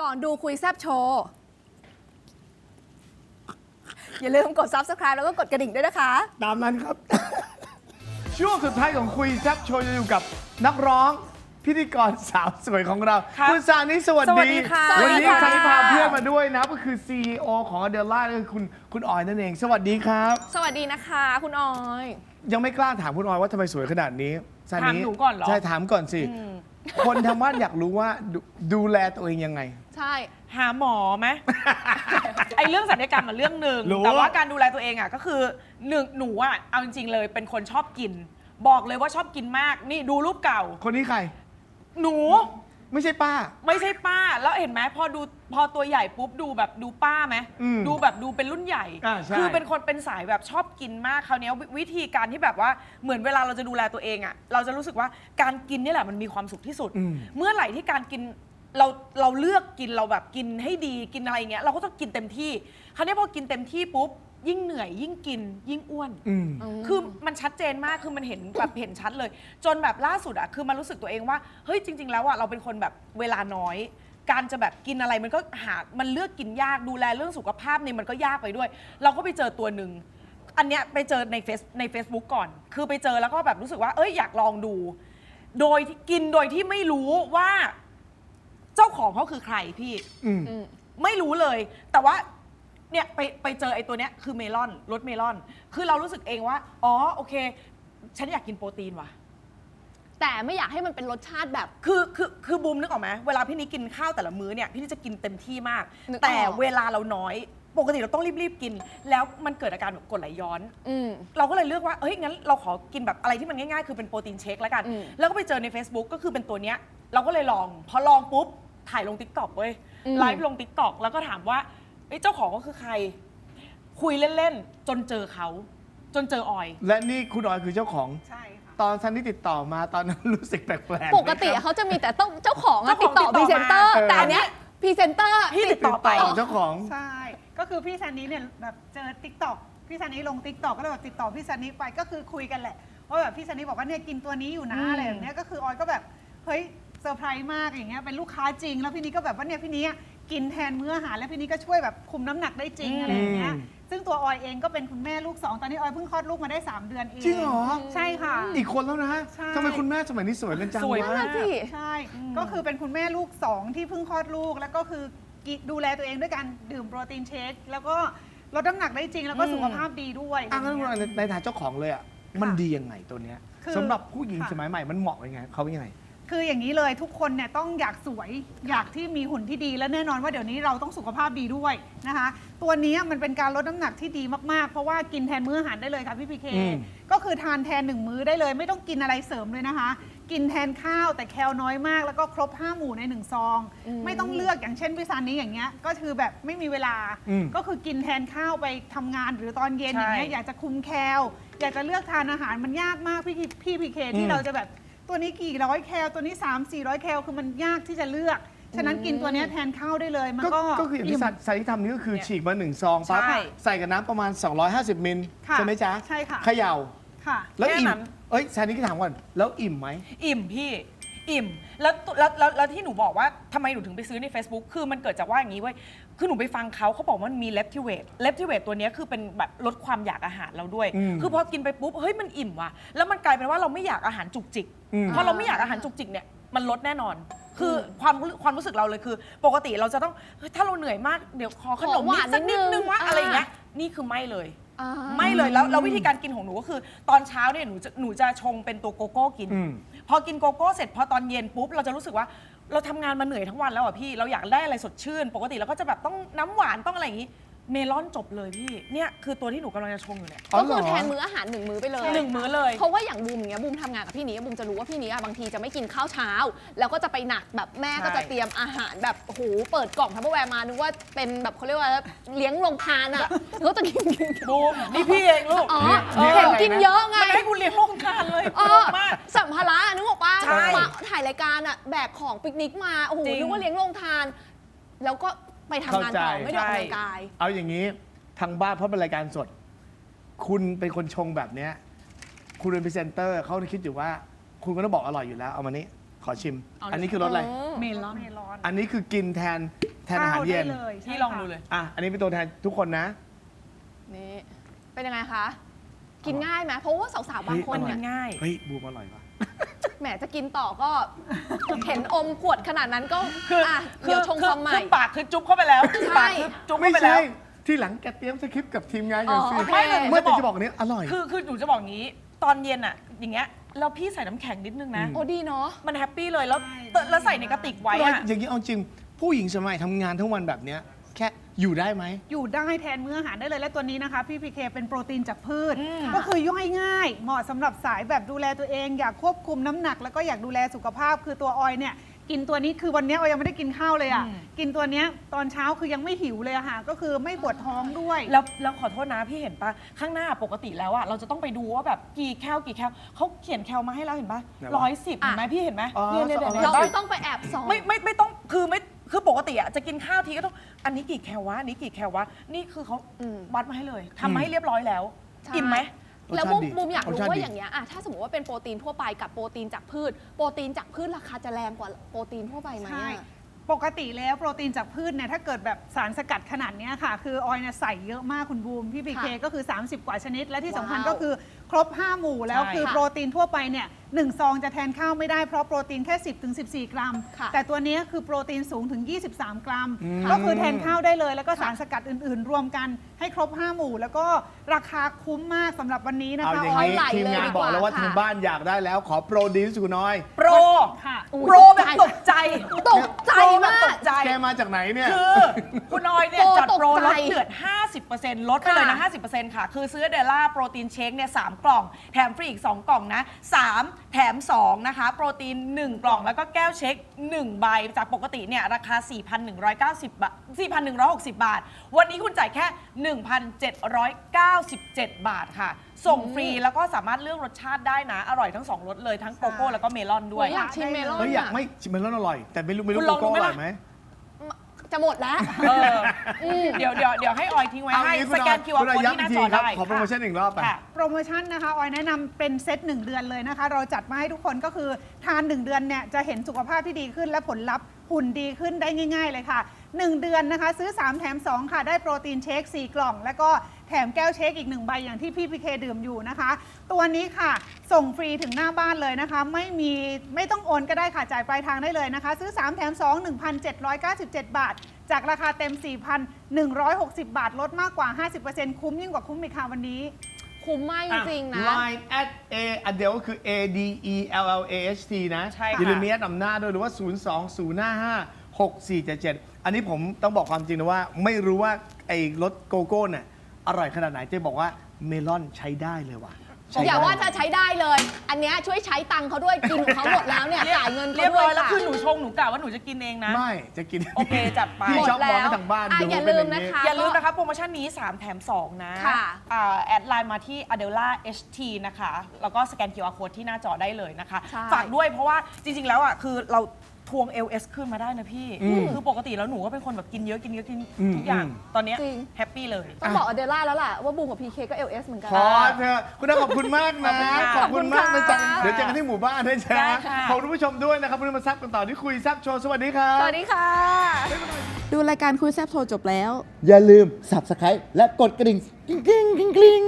ก่อนดูคุยแซบโชว์อย่าลืมกด subscribe แล้วก็กดกระดิ่งด้วยนะคะ ตามนั้นครับ ช่วงสุดท้ายของคุยแซับโชว์จะอยู่กับนักร้อง พิธีกรสาวสวยของเราครับคุณซานิสวัสสวัสดีดีค่ะวันนี้สวัสดีค่ะซานิพาเพื่อนมาด้วยนะก็คือ CEO ของเดลล่าก็คือคุณคุณออยนั่นเอง สวัสดีครับ สวัสดีนะคะ คุณออย ยังไม่กล้าถามคุณออยว่าทำไมสวยขนาดนี้ซาถามหนูก่อนเหรอ ใช่ถามก่อนสิ คนทางบ้านอยากรู้ว่าดูดูแลตัวเองยังไง ใช่ หาหมอไหม ไอเรื่องศัลยกรรมมันเรื่องหนึ่งรู้ แต่ว่าการดูแลตัวเองอะก็คือหนึ่งหนูอะเอาจริงๆเลยเป็นคนชอบกิน บอกเลยว่าชอบกินมากนี่ดูรูปเก่า คนนี้ใคร หนูไม่ใช่ป้า ไม่ใช่ป้า แล้วเห็นไหมพอดูพอตัวใหญ่ปุ๊บดูแบบดูป้าไหมอืมดูแบบดูเป็นรุ่นใหญ่ อ่าใช่ คือเป็นคนเป็นสายแบบชอบกินมากคราวเนี้ยวิวิธีการที่แบบว่าเหมือนเวลาเราจะดูแลตัวเองอะเราจะรู้สึกว่าการกินนี่แหละมันมีความสุขที่สุดอืมเมื่อไหร่ที่การกิน เราเราเลือกกินเราแบบกินให้ดีกินอะไรเงี้ยเราก็ต้องกินเต็มที่ คราวนี้พอกินเต็มที่ปุ๊บ ยิ่งเหนื่อย ยิ่งกิน ยิ่งอ้วน อืม คือมันชัดเจนมากคือมันเห็นแบบเห็นชัดเลย จนแบบล่าสุดอะคือมันรู้สึกตัวเองว่าเฮ้ยจริง ๆ แล้วอะเราเป็นคนแบบเวลาน้อย การจะแบบกินอะไรมันก็หา มันเลือกกินยากดูแลเรื่องสุขภาพเนี่ยมันก็ยากไปด้วย เราก็ไปเจอตัวหนึ่งอันเนี้ยไปเจอในเฟซใน Facebook ก่อน คือไปเจอแล้วก็แบบรู้สึกว่าเอ้ยอยากลองดู โดยที่กินโดยที่ไม่รู้ว่าเจ้าของเขาคือใครพี่ อืม อืม ไม่รู้เลย แต่ว่าเนี่ยไปไปเจอไอ้ตัวเนี้ยคือเมลอนรสเมลอน คือเรารู้สึกเองว่า อ๋อโอเค ฉันอยากกินโปรตีนว่ะ แต่ไม่อยากให้มันเป็นรสชาติแบบ คือคือคือบูมนึกออกไหมเวลาพี่นี้กินข้าวแต่ละมื้อเนี่ยพี่นี่จะกินเต็มที่มาก นึกออก แต่เวลาเราน้อยปกติเราต้องรีบๆกิน แล้วมันเกิดอาการแบบกรดไหลย้อน อืม เราก็เลยเลือกว่าเฮ้ย งั้นเราขอกินแบบอะไรที่มันง่ายๆ คือเป็นโปรตีนเชคแล้วกัน อืม แล้วก็ไปเจอใน Facebook ก็คือเป็นตัวเนี้ย เราก็เลยลอง พอลองปุ๊บ ถ่ายลง t ิ k t o k เว้ยอืม ไลฟ์ลง t ิ k t o k แล้วก็ถามว่าเอ้ยเจ้าของก็คือใคร คุยเล่นๆ จนเจอเขา จนเจอออย และนี่คุณออยคือเจ้าของ ใช่ค่ะ ตอนซันที่ติดต่อมาตอนนั้นรู้สึกแปลกๆไหมครับ ปกติเขาจะมีแต่ต้องเจ้าของอะเจ้าติขดองต่อติพรีดต่อเซนเตอร์มาแต่อันเนี้ยพรีเซนเตอร์ พี่ติดต่อไปติดต่อเจ้าของ ใช่ ก็คือพี่ซันนี้เนี่ยแบบเจอติ๊กต็อกพี่ซันนี้ลงติ๊กต็อกก็เลยแบบติดต่อพี่ซันนี้ไปก็คือคุยกันแหละว่าแบบพี่ซันนี้บอกว่าเนี่ยกินตัวนี้อยู่นะอืม อะไรแบบเนี้ยก็คือออยก็แบบเฮ้ย เซอร์ไพรส์มากอย่างเงี้ยเป็นลูกค้าจริง แล้วพี่นี้ก็แบบว่าเนี่ยพี่นี้กินแทนมื้ออาหารแล้วพี่นี้ก็ช่วยแบบคุมน้ำหนักได้จริงอะไรอย่างเงี้ยซึ่งตัวออยเองก็เป็นคุณแม่ลูกสองตอนนี้ออยเพิ่งคลอดลูกมาได้สามเดือนเองจริงเหรอ ใช่ค่ะ อีกคนแล้วนะใช่ ทำไมคุณแม่สมัยนี้สวยกันจังสวยะมากสิ ใช่ ก็คือเป็นคุณแม่ลูกสองที่เพิ่งคลอดลูก แล้วก็คือกิดูแลตัวเองด้วยการดื่มโปรตีนเชค แล้วก็ลดน้ำหนักได้จริง แล้วก็อืม สุขภาพดีด้วย อะงั้นคุณอออยย่างในเงี้ยในฐานะเจ้าของเลยอะ มันดียังไงตัวเนี้ยคือ สำหรับผู้หญิงค่ะสมัยใหม่มันเหมาะยังไงเขาเป็นยังไง คืออย่างนี้เลยทุกคนเนี่ยต้องอยากสวยอยากที่มีหุ่นที่ดีและแน่นอนว่าเดี๋ยวนี้เราต้องสุขภาพดีด้วยนะคะ ตัวนี้มันเป็นการลดน้ำหนักที่ดีมากๆ เพราะว่ากินแทนมื้ออาหารได้เลยค่ะพี่พีเคอืม ก็คือทานแทนหนึ่งมื้อได้เลย ไม่ต้องกินอะไรเสริมเลยนะคะ กินแทนข้าวแต่แคลน้อยมาก แล้วก็ครบห้าหมู่ในหนึ่งซองอืมไม่ต้องเลือกอย่างเช่นพี่ซานนี้อย่างเงี้ยก็คือแบบไม่มีเวลาอืม ก็คือกินแทนข้าวไปทำงานหรือตอนเย็นใช่อย่างเงี้ยอยากจะคุมแคลอยากจะเลือกทานอาหารมันยากมากพี่พี่พีเคที่เราจะแบบ ตัวนี้กี่ร้อยแคลตัวนี้ 3 4 0 0 แคลคือมันยากที่จะเลือก ฉะนั้นกินตัวเนี้ยแทนข้าวได้เลย มันก็ก็ก็คืออย่างที่ม สันสันที่ทำนี่ก็คือเนี่ยฉีกมาหนึ่งซองปั๊บใช่ ใส่กับน้ำประมาณ 250มิลค่ะใช่ไหมจ๊ะใช่ค่ะ เขย่าค่ะ แล้วแค่อิ่มนั้นเอ้ยสันนี่ก็ถามก่อนแล้วอิ่มไหม อิ่มพี่ อิ่มแล้วแล้วแล้วแล้วที่หนูบอกว่าทำไมหนูถึงไปซื้อใน Facebook คือมันเกิดจากว่าอย่างนี้เว้ย คือหนูไปฟังเขาเขาบอกว่ามันมีเลปทิเวตเลปทิเวตตัวเนี้ยคือเป็นแบบลดความอยากอาหารเราด้วย อืมคือพอกินไปปุ๊บเฮ้ยมันอิ่มว่ะแล้วมันกลายเป็นว่าเราไม่อยากอาหารจุกจิกอืม พอเราไม่อยากอาหารจุกจิกเนี่ยมันลดแน่นอน คือความรู้ความรู้สึกเราเลยคือ ปกติเราจะต้องเฮ้ยถ้าเราเหนื่อยมากเดี๋ยวขอขนมขอหวานสักนิดนิดนึงนึงวะอ่า อะไรอย่างเงี้ยนี่คือไม่เลยอ่าไม่เลยแล้วแล้ววิธีการกินของหนูก็คือ ตอนเช้าเนี่ยหนูจะหนูจะชงเป็นตัวโกโก้กิน อืม พอกินโกโก้เสร็จพอตอนเย็นปุ๊บเราจะรู้สึกว่าเราทำงานมาเหนื่อยทั้งวันแล้วอะพี่ เราอยากได้อะไรสดชื่น ปกติเราก็จะแบบต้องน้ำหวานต้องอะไรอย่างนี้ เมลอนจบเลยพี่ เนี่ยคือตัวที่หนูกำลังจะชงอยู่เนี่ยอ๋อก็เหรคืออแทนมื้ออาหารหนึ่งมื้อไปเลยหนึ่งมื้อเลย เพราะว่าอย่างบูมอย่างเงี้ยบูมทำงานกับพี่นี้บูมจะรู้ว่าพี่นี้อะบางทีจะไม่กินข้าวเช้า แล้วก็จะไปหนักแบบแม่ก็จะใช่เตรียมอาหารแบบโอ้โหเปิดกล่องทัพเปอร์แวร์มานึกว่าเป็นแบบเขาเรียกว่าเลี้ยงโรงทานอะเขาจะกินกินบูมนี่พี่เองลูกอ๋อนี่เห็นอะไรนะกินเยอะไงมันให้กูเลี้ยงโรงทานเลยเออมากสัมภาระนึกออกปะใช่มาถ่ายรายการอะแบกของปิกนิกมาโอ้โหจริงนึกว่าเลี้ยงโรงทาน แล้วก็ ไปทำงานต่อเข้าใจไม่ได้ออกกำลังกาย เอาอย่างนี้ทางบ้านเพราะเป็นรายการสด คุณเป็นคนชงแบบเนี้ยคุณเป็นพรีเซนเตอร์เขาคิดอยู่ว่า คุณก็ต้องบอกอร่อยอยู่แล้ว เอามานี้ขอชิมอันนี้คือรสอะไร เมลอนเมลอนอันนี้คือกินแทนแทนอาหารเย็นข้วได้เลยใช่พี่ลองดูเลย อะอันนี้เป็นตัวแทนทุกคนนะ นี่เป็นยังไงคะ กินง่ายไหมเพราะว่าสาวๆบางคนเฮ้ยอร่เนี่อยยง่าย เฮ้ยบูมอร่อยปะ แหมจะกินต่อก็ เห็นอมขวดขนาดนั้นก็คืออะคืเดี๋ยวชงความใหม่ คือปากคือจุ๊บเข้าไปแล้วใช่ ปากคือจุ๊บไม่เข้าไปใช่แล้วที่หลังแกเตรียมสคริปต์กับทีมงานอย่างสิอ๋อโอเค ไม่เลยเมื่อจะแต่บอกจะบอกนี้อร่อย คือคือหนูจะบอกงี้ ตอนเย็นอะอย่างเงี้ยแล้วพี่ใส่น้ำแข็งนิดนึงนะอืมโอ้ดีเนาะ มันแฮปปี้เลยแล้วใช่แล้วใส่ในกระติกไว้อร่อยอะ อย่างนี้เอาจริง ผู้หญิงสมัยทำงานทั้งวันแบบเนี้ย แค่ อยู่ได้ไหม อยู่ได้แทนมื้ออาหารได้เลยและตัวนี้นะคะ พี่พีเคเป็นโปรตีนจากพืช อืมก็คือย่อยง่าย เหมาะสำหรับสายแบบดูแลตัวเอง อยากควบคุมน้ำหนัก แล้วก็อยากดูแลสุขภาพคือตัวออยเนี่ย กินตัวนี้คือวันนี้ออยยังไม่ได้กินข้าวเลยอะกินตัวเนี้ยตอนเช้าคือยังไม่หิวเลยอะค่ะ ก็คือไม่ปวดท้องด้วย แล้วแล้วขอโทษนะพี่เห็นปะข้างหน้าปกติแล้วอะเราจะต้องไปดูว่าแบบกี่แคลกี่แคลเขาเขียนแคลมาให้เราเห็นปะไหนวะร้อยสิบเห็นไหมอะพี่เห็นไหมอ๋อเนี่ยเนี่ยเนี่ยสองร้เห็เรานปะ ไม่ต้องไปแอบส่อง ไม่ไม่ไม่ต้องคือไม่ คือปกติอะจะกินข้าวทีก็ต้อง อันนี้กี่แคลวะอันนี้กี่แคลวะนี่คือเขาอืม วัดมาให้เลยทำมาให้เรียบร้อยแล้ว ใช่อิ่มไหม แล้วรสมุชามติดีมุมอยากรู้รสชาติว่าดี อย่างเงี้ยอะถ้าสมมติว่าเป็นโปรตีนทั่วไปกับโปรตีนจากพืช โปรตีนจากพืชราคาจะแรงกว่าโปรตีนทั่วไปไหมใช่อะ ปกติแล้วโปรตีนจากพืชเนี่ยถ้าเกิดแบบสารสกัดขนาดเนี้ยค่ะ คือออยเนี่ยใส่เยอะมากคุณบูมพี่พีเคค่ะก็คือ 30 กว่าชนิด และที่สำคัญว้าวก็คือครบ 5 หมู่แล้วใช่คือค่ะโปรตีนทั่วไปเนี่ยหนึ่งซองจะแทนข้าวไม่ได้เพราะโปรตีนแค่ 10ถึง14 กรัม ค่ะแต่ตัวเนี้ยคือโปรตีนสูงถึง 23 กรัม อืม ก็คือแทนข้าวได้เลยแล้วก็สารสกัดอื่น ๆ รวมกันให้ครบ 5 หมู่ แล้วก็ราคาคุ้มมากสำหรับวันนี้นะเอาคะ อย่างออยนี้ ไหลทีมเลยงานดีบกอกว่าแล้วว่าค่ะ ทางบ้านอยากได้แล้วขอโปรดีสุน้อย โปรค่ะอุ๊ย โปรแบบตกใจตกใจโปรแบบมาตกกใจ แกมาจากไหนเนี่ย คือ คุณออยเนี่ย โปรจัดโปรตกใจ ลดเดือด50%ลดไปเลยนะค่ะ50%ค่ะ คือซื้อเดล่าโปรตีนเชคเนี่ยสามกล่อง แถมฟรีอีก 2 กล่องนะ 3 แถม 2 นะคะ โปรตีน 1 กล่องแล้วก็แก้วเช็ค 1 ใบ จากปกติเนี่ยราคา 4,190 บาท 4,160 บาท วันนี้คุณจ่ายแค่ 1,797 บาทค่ะ ส่งฟรีแล้วก็สามารถเลือกรสชาติได้นะ อร่อยทั้ง 2รสเลยทั้งโกโก้แล้วก็เมลอนด้วยโอ้อยากชิมเมลอนเฮ้ยอยากอะไม่ชิมมันแล้วอร่อย แต่ไม่รู้ไม่รู้คุณโกลองโก้ดูอไหมร่อยไหม จะหมดแล้ว เอออเดี๋ยวเดี๋ยวเดี๋ยวให้ออยทิ้งไว้เอาให้งี้สแกน QR คุณออยโค้ดย้ำที่หน้าอีกจทีอครับได้ ขอโปรโมชั่นอีกรอบไป ค่ะ โปรโมชั่นนะคะ ออยแนะนำเป็นเซต1 เดือนเลยนะคะ เราจัดมาให้ทุกคนก็คือทาน 1 เดือนเนี่ย จะเห็นสุขภาพที่ดีขึ้นและผลลัพธ์หุ่นดีขึ้นได้ง่าย ๆ เลยค่ะ 1 เดือนนะคะ ซื้อ 3 แถม 2 ค่ะ ได้โปรตีนเชค 4 กล่อง แล้วก็แถมแก้วเชคอีก 1 ใบอย่างที่พี่พีเคดื่มอยู่นะคะ ตัวนี้ค่ะส่งฟรีถึงหน้าบ้านเลยนะคะ ไม่มีไม่ต้องโอนก็ได้ค่ะจ่ายปลายทางได้เลยนะคะ ซื้อ 3 แถม 2 1,797 บาท จากราคาเต็ม 4,160 บาท ลดมากกว่า 50%คุ้มยิ่งกว่าคุ้มอีกค่ะวันนี้ คุ้มมากจริงๆนะ Line at a อันเดียวก็คือ a d e l l a h t นะใช่ค่ะ อย่าลืมมีแอดนำหน้าด้วยหรือว่า 0 2 0 5 5 6 4 7 7 อันนี้ผมต้องบอกความจริงนะว่า ไม่รู้ว่าไอ้รสโกโก้เนี่ยอร่อยขนาดไหนเจ๊บอกว่าเมลอนใช้ได้เลยว่ะใช้อย่าได้ว่าจะใช้ได้เลย อันเนี้ยช่วยใช้ตังค์เขาด้วยกินของเขาหมดแล้วเนี่ยจ่ายเงินเรียเขาบด้ร้วอยยแล้วค่ะคือหนูชงหนูกะว่าหนูจะกินเองนะ ไม่จะกินโอเคจัดไป พี่หมดชอบมองแล้วให้ทางบ้านอะดูอย่าเป็นลือมย่างนะนี้ คะ อย่าลืมนะคะโปรโมชั่นนี้ 3 แถม 2 นะค่ะอ่าแอดไลน์มาที่ Adela HT นะคะ แล้วก็สแกน QR Code ที่หน้าจอได้เลยนะคะ ใช่ ฝากด้วยเพราะว่าจริง ๆ แล้วอะคือเรา ทวง LS ขึ้นมาได้นะพี่ อืมคือปกติแล้วหนูก็เป็นคนแบบกินเยอะกินเยอะกินอืมทุกอย่าง อืม ตอนเนี้ยจริง แฮปปี้เลย ต้องบอกอเดล่าแล้วล่ะว่าบูมกับพีเคก็ LS เหมือนกันขอเธอะคุณน้าขอบคุณมากนะขอบคุณค่ะมากนะจ๊ะขอบคุณค่ะ เดี๋ยวเจอกันที่หมู่บ้านด้วยจ้ะได้ค่ะ ขอบคุณผู้ชมด้วยนะครับวันนี้มาซับกันต่อที่คุยซับโชว์สวัสดีครับ สวัสดีค่ะ ดูรายการคุยแซบโทรจบแล้ว อย่าลืม Subscribe และกดกระดิ่งกริ๊งกริ๊งกริ๊งกริ๊ง